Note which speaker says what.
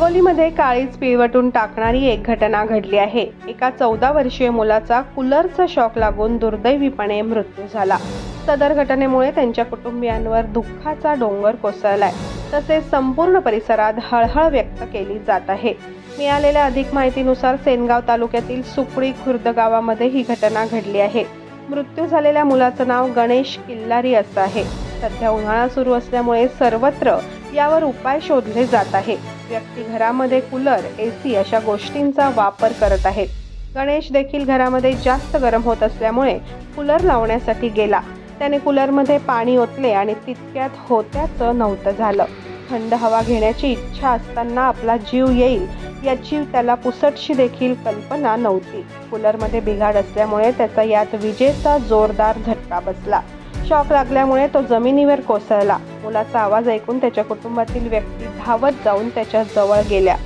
Speaker 1: हिंगोलीमध्ये काळीच पिळवटून टाकणारी एक घटना घडली आहे. एका चौदा वर्षीय मुलाचा कूलरचा शॉक लागून दुर्दैवीपणे मृत्यू झाला. सदर घटनेमुळे त्यांच्या कुटुंबियांवर दुःखाचा डोंगर कोसळलाय. तसेच संपूर्ण परिसरात हळहळ व्यक्त केली जात आहे. मिळालेल्या अधिक माहितीनुसार सेनगाव तालुक्यातील सुकळी खुर्द गावामध्ये ही घटना घडली आहे. मृत्यू झालेल्या मुलाचं नाव गणेश किल्लारी असं आहे. सध्या उन्हाळा सुरू असल्यामुळे सर्वत्र यावर उपाय शोधले जात आहे व्यक्ती घरामध्ये कूलर ए सी अशा गोष्टींचा वापर करत आहेत. गणेश देखील घरामध्ये जास्त गरम होत असल्यामुळे कूलर लावण्यासाठी गेला. त्याने कूलरमध्ये पाणी ओतले आणि तितक्यात होत्याचं नव्हतं झालं. थंड हवा घेण्याची इच्छा असताना आपला जीव येईल याची त्याला पुसटशी देखील कल्पना नव्हती. कूलरमध्ये बिघाड असल्यामुळे त्याचा यात विजेचा जोरदार झटका बसला. शॉक लागल्यामुळे तो जमिनीवर कोसळला. मुलाचा आवाज ऐकून त्याच्या कुटुंबातील व्यक्ती धावत जाऊन त्याच्याजवळ गेल्या.